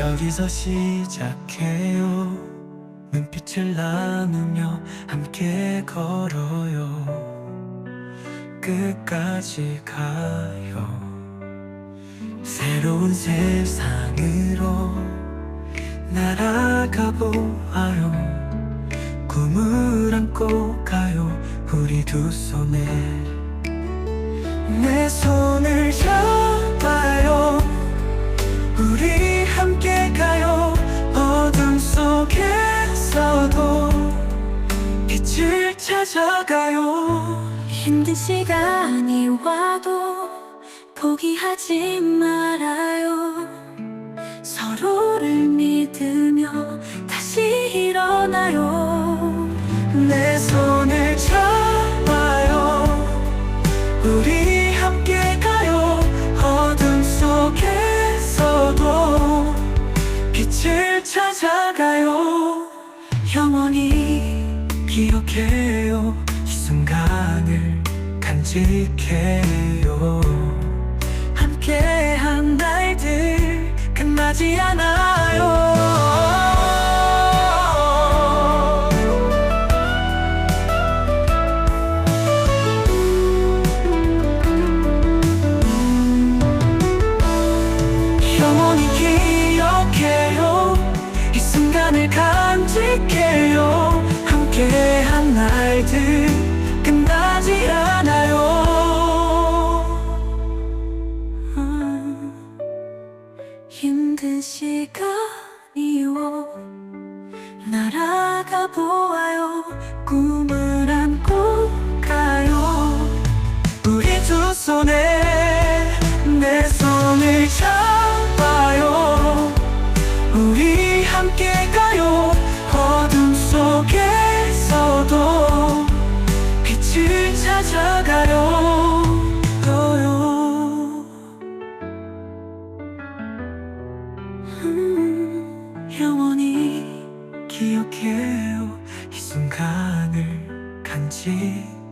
둘이서 시작해요. 눈빛을 나누며 함께 걸어요. 끝까지 가요. 새로운 세상으로 날아가 보아요. 꿈을 안고 가요. 우리 두 손에 내손 속에서도 빛을 찾아가요 힘든 시간이 와도 포기하지 말아요. 서로를 믿으며 다시 일어나요. 내 손 빛을 찾아가요. 영원히 기억해요. 이 순간을 간직해요. 함께한 날들 끝나지 않아요. 영원히 기억해요. 이 순간을 간직해요 함께한 날들 끝나지 않아요 음, 힘든 시간이요. 날아가 보아요. 꿈을 안고 속에서도 빛을 찾아가요. 음, 영원히 기억해요. 이 순간을 간직해요